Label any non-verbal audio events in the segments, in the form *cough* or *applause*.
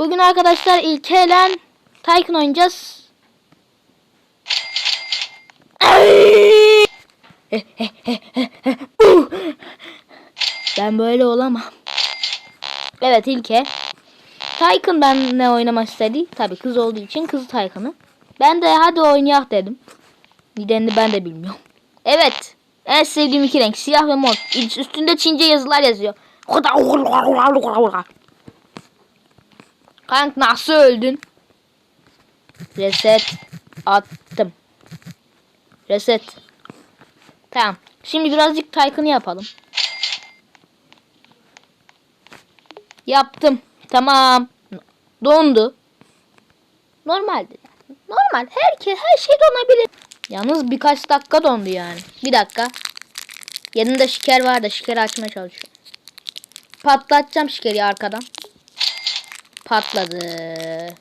Bugün arkadaşlar İlke'yle Tycoon oynayacağız. ben böyle olamam. Evet İlke. Tycoon benimle oynamak istedi. Tabi kız olduğu için kızı Tycoon'u. Ben de hadi oynayak dedim. Nedenini ben de bilmiyorum. Evet. En sevdiğim iki renk siyah ve mor. Üstünde Çince yazılar yazıyor. Kank nasıl öldün? Reset attım. Reset. Tamam. Şimdi birazcık Tycoon'u yapalım. Yaptım. Tamam. Dondu. Normaldi. Normal. Herkes her şey donabilir. Yalnız birkaç dakika dondu yani. Bir dakika. Yanında şeker var da şekeri açmaya çalışıyorum. Patlatacağım şekeri arkadan. Patladı.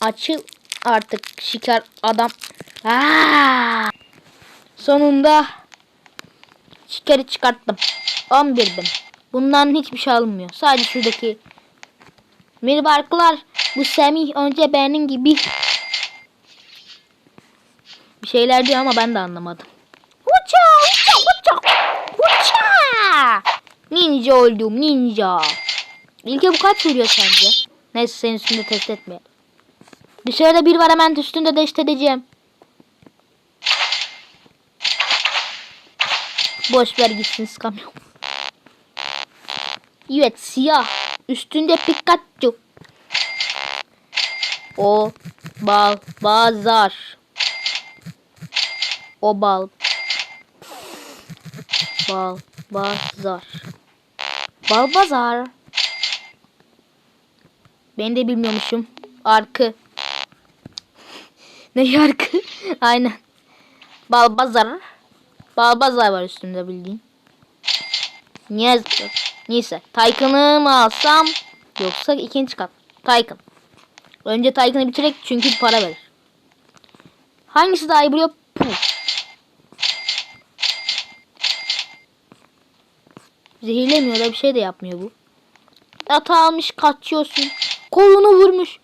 Açıl artık şeker adam. Aa! Sonunda şekeri çıkarttım. 11 bin. Bundan hiçbir şey alınmıyor. Sadece şuradaki Merhaba. Bu Semih önce benim gibi bir şeyler diyor ama ben de anlamadım. Uça, uça, uça, uça. Ninja oldum ninja. İlke bu kaç vuruyor sence? Neyse senin üstünde test etmeyelim. Dışarıda bir var hemen üstünde test edeceğim. Boş ver gitsin sıkamıyorum. Evet siyah. Üstünde Pikachu. O bal bazar. O bal bal bazar. Bal bazar. Ben de bilmiyormuşum. Arkı. ne arkı? *laughs* Aynen. Bal bazar. Bal bazar var üstünde bildiğin. Niye? Neyse. Tycoon'ı mı alsam? Yoksa ikinci kat. Tycoon. Önce Tycoon'ı bitirek çünkü para verir. Hangisi daha iyi biliyor? Puh. Zehirlemiyor da bir şey de yapmıyor bu. Ata almış kaçıyorsun. Kolunu vurmuş.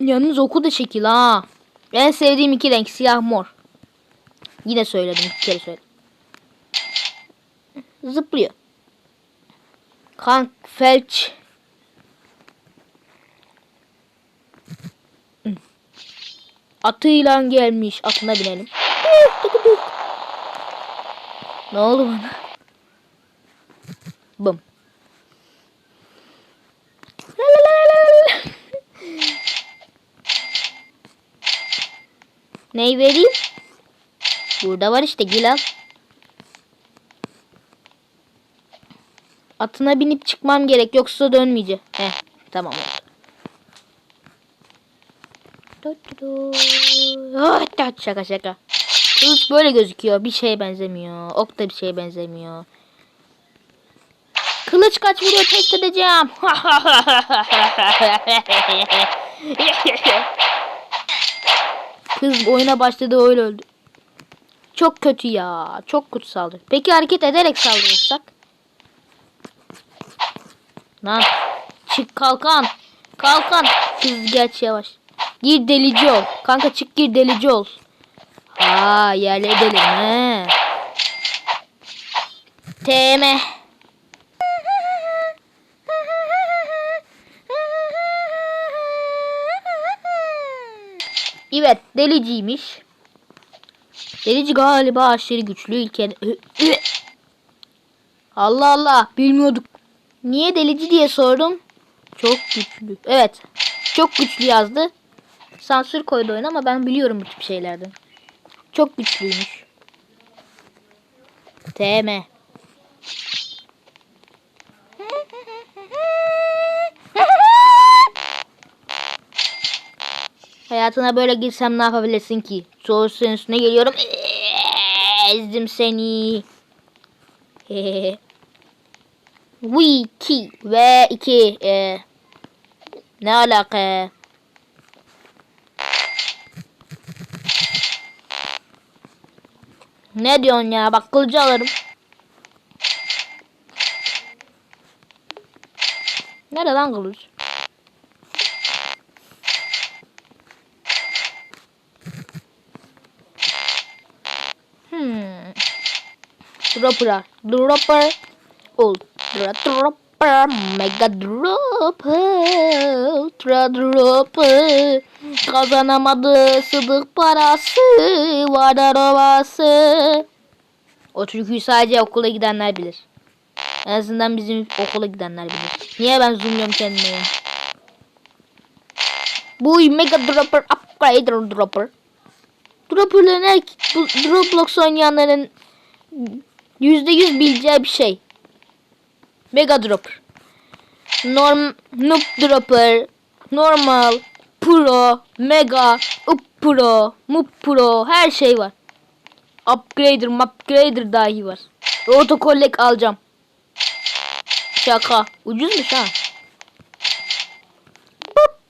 Yalnız oku da şekil ha. En sevdiğim iki renk siyah mor. Yine söyledim iki kere söyledim. Zıplıyor. Kank felç. Atıyla gelmiş. Atına binelim. Ne oldu bana? Bım. La la la la la. Neyi vereyim? Burada var işte gil al. Atına binip çıkmam gerek yoksa dönmeyecek. Heh tamam oldu. Oh, şaka şaka. Kılıç böyle gözüküyor. Bir şeye benzemiyor. Ok da bir şeye benzemiyor. Kılıç kaç vuruyor test edeceğim. Kız oyuna başladı öyle öldü. Çok kötü ya. Çok kötü saldırı. Peki hareket ederek saldırırsak? Lan. Çık kalkan. Kalkan. Kız geç yavaş. Gir delici ol. Kanka çık gir delici ol. Ha yerle edelim he. TM. Evet deliciymiş. Delici galiba aşırı güçlü ilke. *coughs* Allah Allah bilmiyorduk. Niye delici diye sordum. Çok güçlü. Evet. Çok güçlü yazdı. Sansür koydu oyun ama ben biliyorum bu tip şeylerden. Çok güçlüymüş. TM. Hayatına böyle girsem ne yapabilirsin ki? Soğuk suyun üstüne geliyorum. Ezdim seni. Wiki ve iki e, ne alaka? Ne diyorsun ya? Bak kılıcı alırım. Nerede lan kılıç? Hmm. Dropper. Dropper. Ultra dropper. Mega dropper. Ultra dropper. Kazanamadı sıdık parası. Var arabası. O türküyü sadece okula gidenler bilir. En azından bizim okula gidenler bilir. Niye ben zoomluyorum kendime? Bu Mega Dropper Upgrade Dropper. Dropper'ların her Roblox oynayanların %100 bileceği bir şey. Mega Dropper. Norm Noob Dropper. Normal. Pro. Mega. Up Pro. Mup Pro. Her şey var. Upgrader, upgrader dahi var. Autocollect alacağım. Şaka. Ucuzmuş ha. Pıp.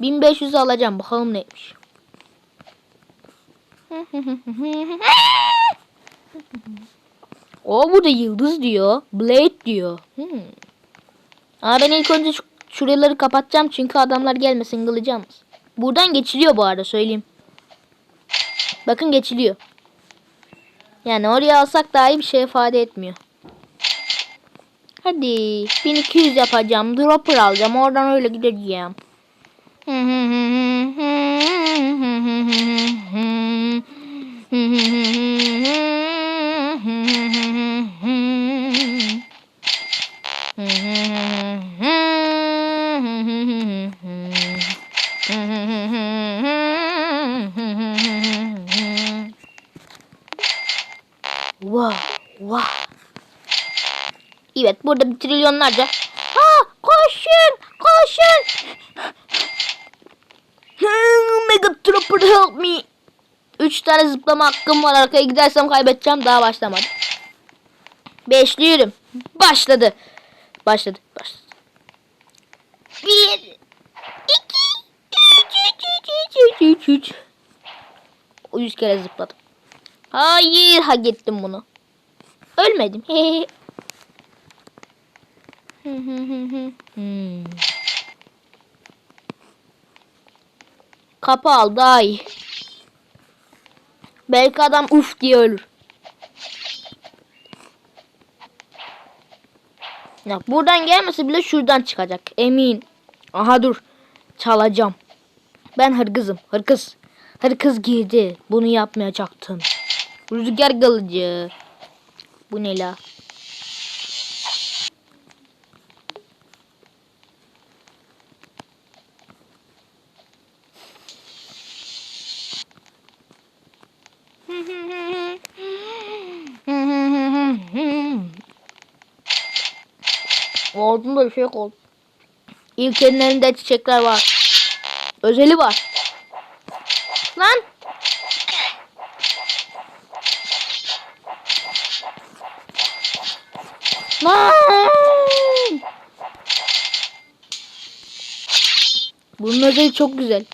1500 alacağım. Bakalım neymiş. *laughs* O burada yıldız diyor. Blade diyor. Hmm. Aa, ben ilk önce şu, şuraları kapatacağım çünkü adamlar gelmesin kılacağım. Buradan geçiliyor bu arada söyleyeyim. Bakın geçiliyor. Yani oraya alsak dahi bir şey ifade etmiyor. Hadi 1200 yapacağım. Dropper alacağım. Oradan öyle gideceğim. *laughs* Evet burada bir trilyonlarca. Ha koşun koşun. Mega Trooper help me. Üç tane zıplama hakkım var. Arkaya gidersem kaybedeceğim. Daha başlamadı. Beşliyorum. Başladı. Başladı. Başladı. Bir. iki, Üç. Üç. Üç. Üç. Üç. Yüz kere zıpladım. Hayır. Hak ettim bunu. Ölmedim. *laughs* Hmm. Kapı al daha. Belki adam uf diye ölür. Ya buradan gelmese bile şuradan çıkacak. Emin. Aha dur. Çalacağım. Ben hırgızım. Hırkız. Hırkız girdi. Bunu yapmayacaktın. Rüzgar kılıcı. Bu ne la? Altında bir şey yok oldu. İlkenin elinde çiçekler var. Özeli var. Lan. Lan. Bunun özeli çok güzel.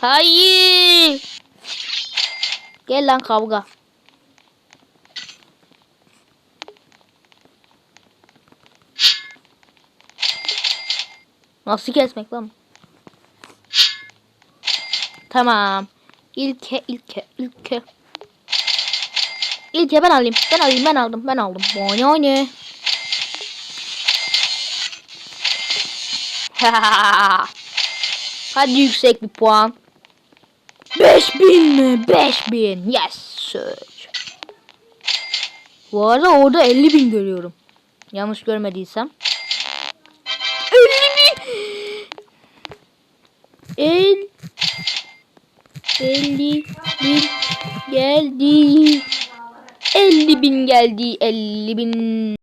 Hayır. Gel lan kavga. Nasıl kesmek lan? Tamam. İlke, ilke, ilke. İlke ben alayım. Ben alayım, ben aldım, ben aldım. Bana ne? *laughs* Hadi yüksek bir puan. 5000 mi? 5000. Yes. Search. Bu arada orada 50 bin görüyorum. Yanlış görmediysem. El 50 bin geldi. 50 bin geldi. 50 bin.